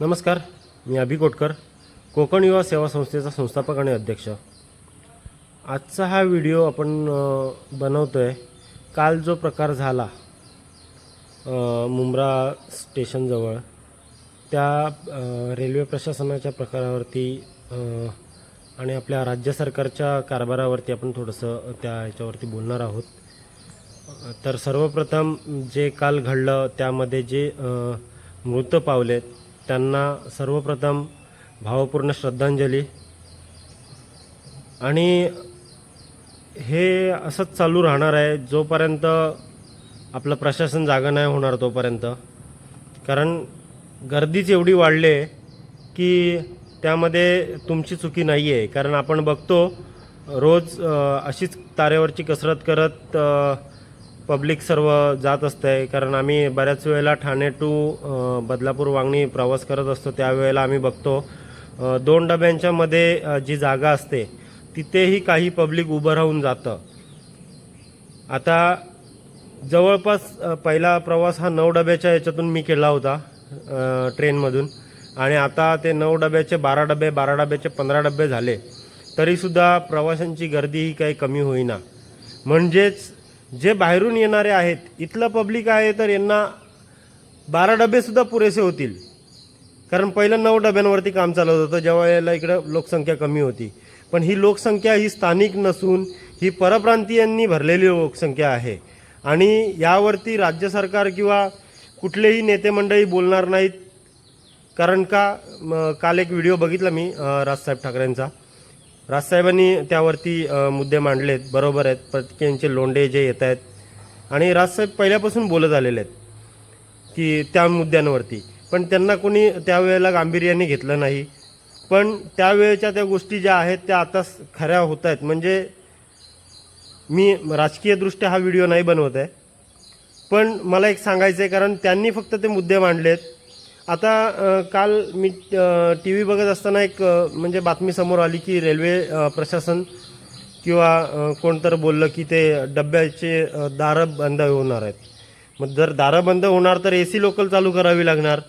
नमस्कार मी अभि कोटकर कोकण युवा सेवा संस्थेचा संस्थापक आणि अध्यक्ष. आजचा हा व्हिडिओ आपण बनवतो आहे काल जो प्रकार झाला मुंब्रा स्टेशनजवळ त्या रेल्वे प्रशासनाच्या प्रकारावरती आणि आपल्या राज्य सरकारच्या कारभारावरती आपण थोडंसं त्या ह्याच्यावरती बोलणार आहोत. तर सर्वप्रथम जे काल घडलं त्यामध्ये जे मृत पावलेत त्यांना सर्वप्रथम भावपूर्ण श्रद्धांजली. आणि हे असंच चालू राहणार आहे जोपर्यंत आपलं प्रशासन जागा नाही होणार तोपर्यंत. कारण गर्दीच एवढी वाढली आहे की त्यामध्ये तुमची चुकी नाही आहे कारण आपण बघतो रोज अशीच तारेवरची कसरत करत पब्लिक सर्व जात असते कारण आम्ही बऱ्याच वेळेला ठाणे टू बदलापूर वांगणी प्रवास करत असतो. त्यावेळेला आम्ही बघतो दोन डब्यांच्या मध्ये जी जागा असते तिथेही काही पब्लिक उभं राहून जातं. आता जवळपास पहिला प्रवास हा नऊ डब्याच्या याच्यातून मी केला होता ट्रेनमधून. आणि आता ते नऊ डब्याचे बारा डबे बारा डब्याचे पंधरा डबे झाले. तरीसुद्धा प्रवाशांची गर्दी ही काही कमी होईना. म्हणजेच जे बाहेरून येणारे आहेत इथलं पब्लिक आहे तर यांना बारा डबेसुद्धा पुरेसे होतील. कारण पहिलं नऊ डब्यांवरती काम चालत होतं जेव्हा याला इकडं लोकसंख्या कमी होती. पण ही लोकसंख्या ही स्थानिक नसून ही परप्रांतीयांनी भरलेली लोकसंख्या आहे. आणि यावरती राज्य सरकार किंवा कुठलेही नेते मंडळी बोलणार नाहीत. कारण का काल एक व्हिडिओ बघितला मी राजसाहेब ठाकरेंचा. राजसाहेबांनी त्यावरती मुद्दे मांडलेत. बरोबर आहेत. प्रत्येकांचे लोंढे जे येत आहेत. आणि राजसाहेब पहिल्यापासून बोलत आलेले आहेत की त्या मुद्द्यांवरती. पण त्यांना कोणी त्यावेळेला गांभीर्याने घेतलं नाही. पण त्यावेळेच्या त्या गोष्टी ज्या आहेत त्या आता खऱ्या होत आहेत. म्हणजे मी राजकीयदृष्ट्या हा व्हिडिओ नाही बनवत आहे. पण मला एक सांगायचं आहे कारण त्यांनी फक्त ते मुद्दे मांडलेत. आता काल मी टी व्ही बघत असताना एक म्हणजे बातमी समोर आली की रेल्वे प्रशासन किंवा कोणतर बोललं की ते डब्याचे दारं बंद होणार आहेत. मग जर दारं बंद होणार तर ए सी लोकल चालू करावी लागणार.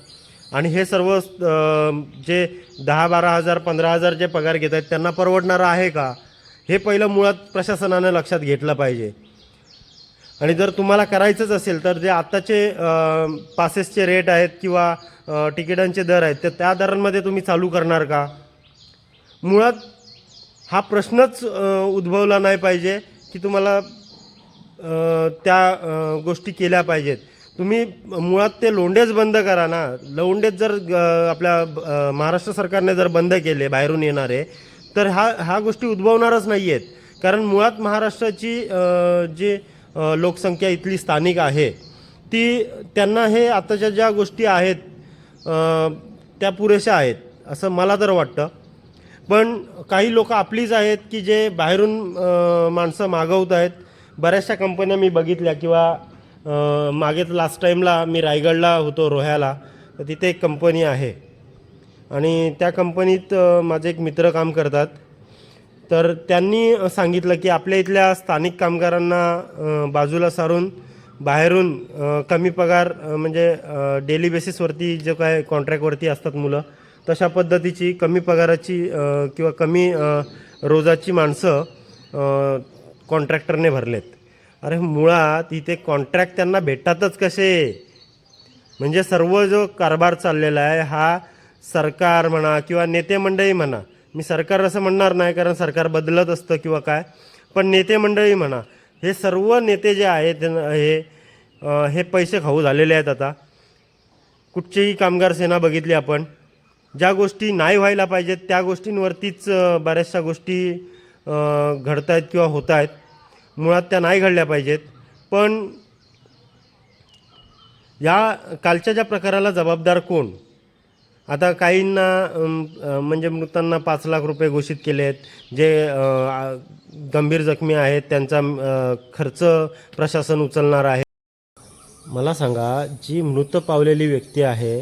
आणि हे सर्व जे दहा बारा हजार पंधरा हजार जे पगार घेत आहेत त्यांना परवडणारं आहे का? हे पहिलं मुळात प्रशासनानं लक्षात घेतलं पाहिजे. आणि जर तुम्हाला करायचंच असेल तर जे आत्ताचे पासेसचे रेट आहेत किंवा तिकिटांचे दर आहेत तर त्या दरांमध्ये तुम्ही चालू करणार का? मुळात हा प्रश्नच उद्भवला नाही पाहिजे की तुम्हाला त्या गोष्टी केल्या पाहिजेत. तुम्ही मुळात ते लोंढेच बंद करा ना. लोंढेच जर आपल्या महाराष्ट्र सरकारने जर बंद केले बाहेरून येणारे तर हा ह्या गोष्टी उद्भवणारच नाही आहेत कारण मुळात महाराष्ट्राची जी लोकसंख्या इथली स्थानिक आहे ती त्यांना हे आताच्या ज्या गोष्टी आहेत त्या पुरेशा आहेत असं मला तर वाटतं. पण काही लोक आपलीच आहेत की जे बाहेरून माणसं मागवत आहेत. बऱ्याचशा कंपन्या मी बघितल्या किंवा मागेच लास्ट टाईमला मी रायगडला होतो रोह्याला. तर तिथे एक कंपनी आहे. आणि त्या कंपनीत माझे एक मित्र काम करतात. तर त्यांनी सांगितलं की आपल्या इथल्या स्थानिक कामगारांना बाजूला सारून बाहेरून कमी पगार म्हणजे डेली बेसिसवरती जे काय कॉन्ट्रॅक्टवरती असतात मुलं तशा पद्धतीची कमी पगाराची किंवा कमी रोजाची माणसं कॉन्ट्रॅक्टरने भरलेत. अरे मुळात इथे कॉन्ट्रॅक्ट त्यांना भेटतातच कसे? म्हणजे सर्व जो कारभार चाललेला आहे हा सरकार म्हणा किंवा नेते मंडळी म्हणा. मी सरकार असं म्हणणार नाही कारण सरकार बदलत असतं किंवा काय पण नेते मंडळी म्हणा. हे सर्व नेते जे आहेत हे हे पैसे खाऊ झालेले आहेत आता. कुठचीही कामगार सेना बघितली आपण ज्या गोष्टी नाही व्हायला पाहिजेत त्या गोष्टींवरतीच बऱ्याचशा गोष्टी घडत आहेत किंवा होत आहेत मुळात त्या नाही घडल्या पाहिजेत. पण या कालच्या ज्या प्रकाराला जबाबदार कोण? आता काहींना म्हणजे मृतांना पाच लाख रुपये घोषित केले आहेत जे गंभीर जखमी आहेत त्यांचा खर्च प्रशासन उचलणार आहे. मला सांगा जी मृत पावलेली व्यक्ती आहे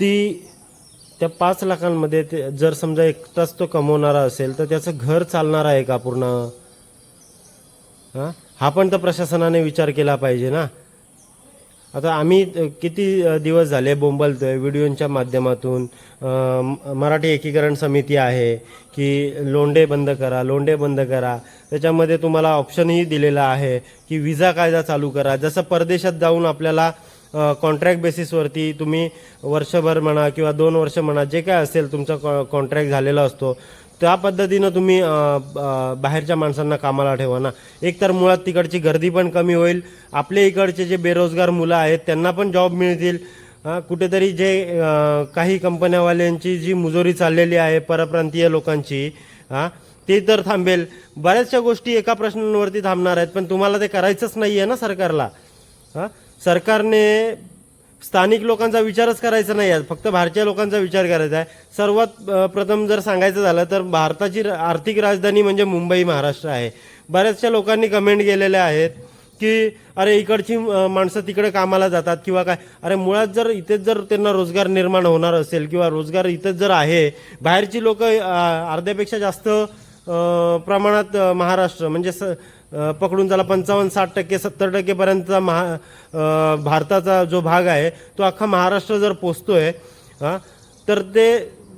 ती त्या पाच लाखांमध्ये ते जर समजा एकटाच तो कमवणारा असेल तर त्याचं घर चालणार आहे का पूर्ण? हां? हा पण तर प्रशासनाने विचार केला पाहिजे ना. आता आम्ही किती दिवस झाले बोंबलतोय? व्हिडिओच्या माध्यमातून मराठी एकीकरण समिती आहे की लोंढे बंद करा लोंढे बंद करा. त्याच्यामध्ये तुम्हाला ऑप्शनही दिलेला आहे की विजा कायदा चालू करा. जसं परदेशात जाऊन आपल्याला कॉन्ट्रॅक्ट बेसिसवरती तुम्ही वर्षभर म्हणा किंवा दोन वर्ष म्हणा जे काय असेल तुमचा कॉन्ट्रॅक्ट झालेला असतो त्या पद्धतीनं तुम्ही बाहेरच्या माणसांना कामाला ठेवा ना. एक तर मुळात तिकडची गर्दी पण कमी होईल. आपल्या इकडचे जे बेरोजगार मुलं आहेत त्यांना पण जॉब मिळतील. कुठेतरी जे काही कंपन्यावाल्यांची जी मुजोरी चाललेली आहे परप्रांतीय लोकांची हा ते तर थांबेल. बऱ्याचशा गोष्टी एका प्रश्नांवरती थांबणार आहेत पण तुम्हाला ते करायचंच नाही आहे ना सरकारला. हा सरकारने स्थानिक लोकांचा विचारच करायचा नाही आहे फक्त भारतीय लोकांचा विचार करायचा आहे. सर्वात प्रथम जर सांगायचं झालं तर भारताची आर्थिक राजधानी म्हणजे मुंबई महाराष्ट्र आहे. बऱ्याचशा लोकांनी कमेंट केलेल्या आहेत की अरे इकडची माणसं तिकडे कामाला जातात किंवा काय. अरे मुळात जर इथेच जर त्यांना रोजगार निर्माण होणार असेल किंवा रोजगार इथेच जर आहे बाहेरची लोक अर्ध्यापेक्षा जास्त प्रमाणात महाराष्ट्र म्हणजे स पकडून झाला पंचावन्न साठ टक्के सत्तर टक्केपर्यंतचा महा भारताचा जो भाग आहे तो अख्खा महाराष्ट्र जर पोचतोय हां तर ते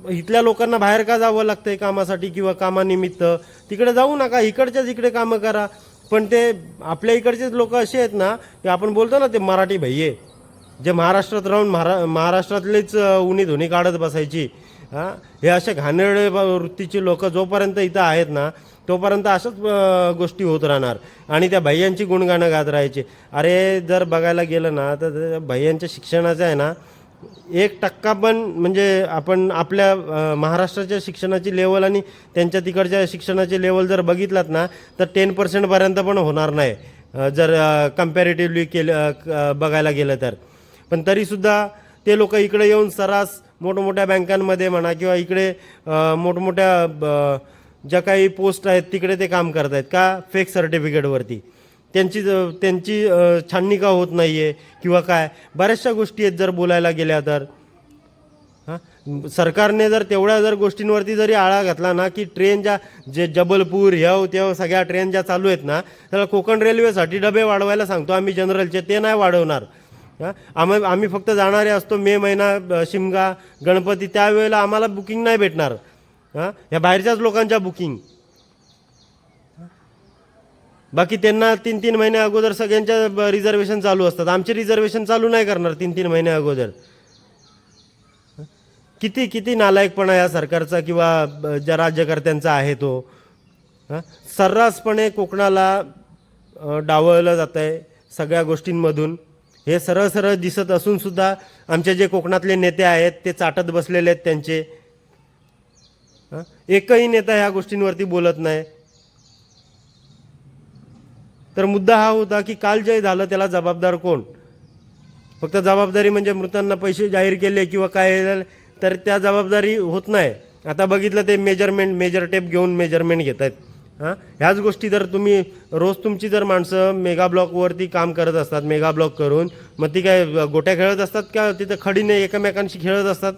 इथल्या लोकांना बाहेर का जावं लागतंय कामासाठी किंवा कामानिमित्त? तिकडे जाऊ नका इकडच्याच इकडे कामं करा. पण ते आपल्या इकडचेच लोक असे आहेत ना की आपण बोलतो ना ते मराठी भैये जे महाराष्ट्रात राहून महारा महाराष्ट्रातलेच उणी उनी धुनी काढत बसायची. हां? हे असे घाणेरडे वृत्तीचे लोक जोपर्यंत इथं आहेत ना तोपर्यंत असंच गोष्टी होत राहणार. आणि त्या भैयांची गुणगाणं गात राहायचे. अरे जर बघायला गेलं ना तर भैयांच्या शिक्षणाचं आहे ना एक टक्का पण म्हणजे आपण आपल्या महाराष्ट्राच्या शिक्षणाची लेवल आणि त्यांच्या तिकडच्या शिक्षणाची लेवल जर बघितलात ना तर टेन पर्सेंटपर्यंत पण होणार नाही. जर कम्पॅरेटिव्हली केलं क- बघायला गेलं तर. पण तरीसुद्धा ते लोक इकडे येऊन सरास मोठमोठ्या बँकांमध्ये म्हणा किंवा इकडे मोठमोठ्या ज्या काही पोस्ट आहेत तिकडे ते काम करत आहेत का फेक सर्टिफिकेटवरती त्यांची त्यांची छाननी का होत नाही आहे किंवा काय? बऱ्याचशा गोष्टी आहेत जर बोलायला गेल्या तर. हां? सरकारने जर तेवढ्या जर गोष्टींवरती जरी आळा घातला ना की ट्रेन ज्या जे जबलपूर ह्याव त्या सगळ्या ट्रेन ज्या चालू आहेत ना त्याला कोकण रेल्वेसाठी डबे वाढवायला सांगतो आम्ही जनरलचे ते नाही वाढवणार. आम्ही आम्ही फक्त जाणारे असतो मे महिना शिमगा गणपती. त्यावेळेला आम्हाला बुकिंग नाही भेटणार. हां? ह्या बाहेरच्याच लोकांच्या बुकिंग. बाकी त्यांना तीन तीन महिन्या अगोदर सगळ्यांच्या रिझर्वेशन चालू असतात. आमचे रिझर्वेशन चालू नाही करणार तीन तीन महिन्या अगोदर किती किती नालायकपणा या सरकारचा किंवा ज्या राज्यकर्त्यांचा आहे तो. सर्रासपणे कोकणाला डावळलं जात आहे सगळ्या गोष्टींमधून. हे सरळ सरळ दिसत असून सुद्धा आमचे जे कोकणातले नेते आहेत ते चाटत बसलेले आहेत त्यांचे. एकही नेता ह्या गोष्टींवरती बोलत नाही. तर मुद्दा हा होता की काल जे झालं त्याला जबाबदार कोण? फक्त जबाबदारी म्हणजे मृतांना पैसे जाहीर केले किंवा काय तर त्या जबाबदारी होत नाही. आता बघितलं ते मेजरमेंट मेजर टेप घेऊन मेजरमेंट घेत आहेत हां? ह्याच गोष्टी जर तुम्ही रोज तुमची जर माणसं मेगा ब्लॉकवरती काम करत असतात मेगा ब्लॉक करून मग ती काय गोट्या खेळत असतात का तिथं खडीने एकमेकांशी खेळत असतात?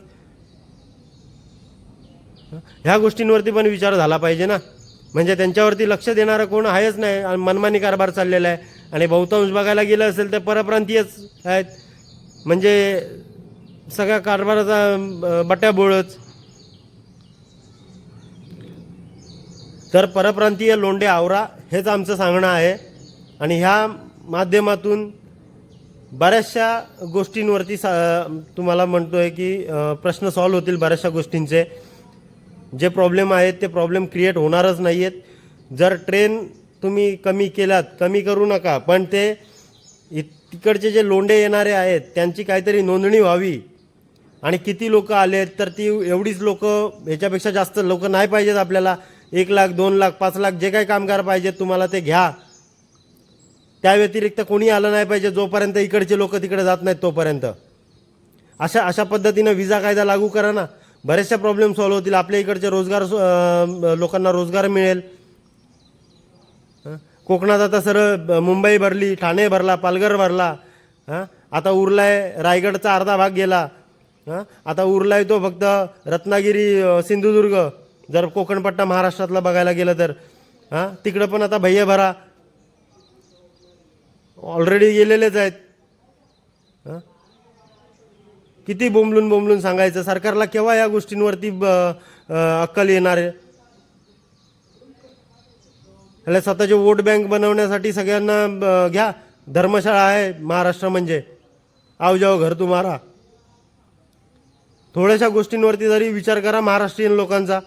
ह्या गोष्टींवरती पण विचार झाला पाहिजे ना. म्हणजे त्यांच्यावरती लक्ष देणारं कोण आहेच नाही. आणि मनमानी कारभार चाललेला आहे. आणि बहुतांश बघायला गेलं असेल तर परप्रांतीयच आहेत. म्हणजे सगळ्या कारभाराचा अं, बट्याबोळच तर परप्रांतीय लोंढे आवरा हेच आमचं सांगणं आहे. आणि ह्या माध्यमातून बऱ्याचशा गोष्टींवरती सा तुम्हाला म्हणतो आहे की प्रश्न सॉल्व्ह होतील बऱ्याचशा गोष्टींचे. जे प्रॉब्लेम आहेत ते प्रॉब्लेम क्रिएट होणारच नाही आहेत जर ट्रेन तुम्ही कमी केलात कमी करू नका पण ते इ- तिकडचे जे लोंढे येणारे आहेत त्यांची काहीतरी नोंदणी व्हावी. आणि किती लोक आले तर ती एवढीच लोक ह्याच्यापेक्षा जास्त लोक नाही पाहिजेत आपल्याला. एक लाख दोन लाख पाच लाख जे काही कामगार पाहिजेत तुम्हाला ते घ्या. त्या व्यतिरिक्त कोणी आलं नाही पाहिजे जोपर्यंत इकडचे लोक तिकडे जात नाहीत तोपर्यंत. अशा अशा पद्धतीनं विजा कायदा लागू करा ना. बरेचशा प्रॉब्लेम सॉल्व्ह होतील. आपल्या इकडचे रोजगार लोकांना रोजगार मिळेल. कोकणात आता सरळ ब- मुंबई भरली ठाणे भरला पालघर भरला. हां? आता उरलाय रायगडचा अर्धा भाग गेला. हां? आता उरलाय तो फक्त रत्नागिरी सिंधुदुर्ग. जर कोकणपट्टा महाराष्ट्रातला बघायला गेलं तर हां? तिकडं पण आता भैया भरा. ऑलरेडी गेलेलेच आहेत. हां? किती बोंबलून बोंबलून सांगायचं? सरकारला केव्हा या गोष्टींवरती ब- अक्कल येणार? आहे ह्याला स्वतःचे वोट बँक बनवण्यासाठी सगळ्यांना ब- घ्या. धर्मशाळा आहे महाराष्ट्र म्हणजे. आव जाओ घर मारा थोड्याशा गोष्टींवरती जरी विचार करा महाराष्ट्रीयन लोकांचा.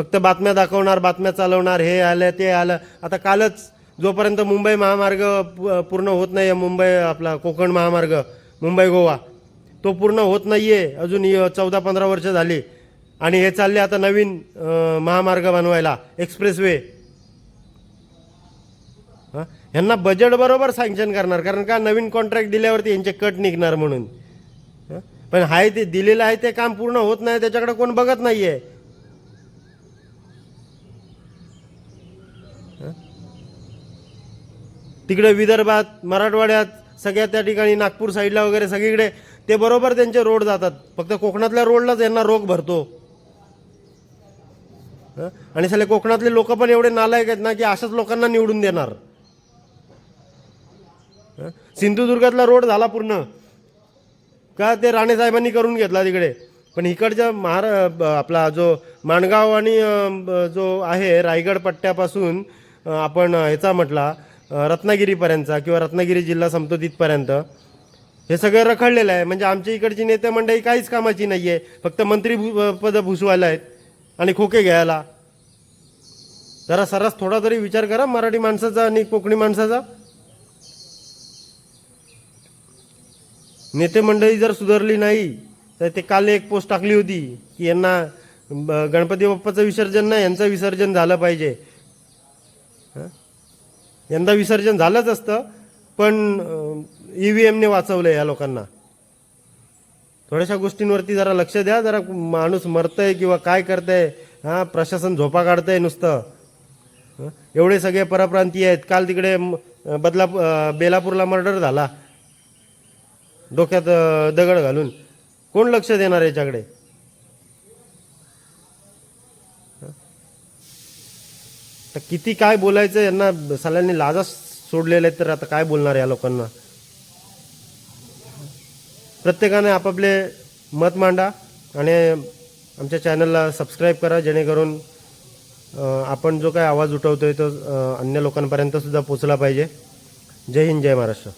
फक्त बातम्या दाखवणार बातम्या चालवणार हे आलं ते आलं. आता कालच जोपर्यंत मुंबई महामार्ग पूर्ण होत नाही आहे मुंबई आपला कोकण महामार्ग मुंबई गोवा तो पूर्ण होत नाही आहे अजून चौदा पंधरा वर्ष झाली. आणि हे चालले आता नवीन महामार्ग बनवायला एक्सप्रेस वे ह्यांना बजेट बरोबर सँक्शन करणार कारण का नवीन कॉन्ट्रॅक्ट दिल्यावरती यांचे कट निघणार म्हणून. पण आहे ते दिलेलं आहे ते काम पूर्ण होत नाही त्याच्याकडे कोण बघत नाही आहे तिकडे विदर्भात मराठवाड्यात सगळ्या त्या ठिकाणी नागपूर साईडला वगैरे सगळीकडे ते बरोबर त्यांचे रोड जातात. फक्त कोकणातल्या रोडलाच यांना रोग भरतो. आणि सगळे कोकणातले लोक पण एवढे नालायक आहेत ना की अशाच लोकांना निवडून देणार. सिंधुदुर्गातला रोड झाला पूर्ण. का ते राणेसाहेबांनी करून घेतला तिकडे. पण इकडच्या महारा ब- आपला जो माणगाव आणि जो आहे रायगड पट्ट्यापासून आपण ह्याचा म्हटला रत्नागिरीपर्यंतचा किंवा रत्नागिरी जिल्हा संपतो तिथपर्यंत हे सगळं रखडलेलं आहे. म्हणजे आमच्या इकडची नेते मंडळी काहीच कामाची नाही आहे फक्त मंत्री भू- भुसवायला आहेत आणि खोके घ्यायला. जरा सरस थोडा तरी विचार करा मराठी माणसाचा आणि कोकणी माणसाचा. नेते मंडळी जर सुधारली नाही तर ते काल एक पोस्ट टाकली होती की यांना ब- गणपती बाप्पाचं विसर्जन नाही यांचं विसर्जन झालं पाहिजे. यंदा विसर्जन झालंच असतं पण ई व्ही एमने वाचवलं या लोकांना. थोड्याशा गोष्टींवरती जरा लक्ष द्या जरा माणूस मरतंय किंवा काय करतंय हां प्रशासन झोपा काढतंय नुसतं. एवढे सगळे परप्रांतीय आहेत. काल तिकडे बदला बदलाप बेलापूरला मर्डर झाला. डोक्यात दगड घालून. कोण लक्ष देणार याच्याकडे? तर किती काय बोलायचं यांना सगळ्यांनी लाजा सोडलेले आहेत तर आता काय बोलणार या लोकांना? प्रत्येकाने आपापले मत मांडा आणि आमच्या चॅनलला सबस्क्राईब करा जेणेकरून आपण जो काय आवाज उठवतो आहे तो अन्य लोकांपर्यंतसुद्धा पोचला पाहिजे. जय हिंद जय महाराष्ट्र.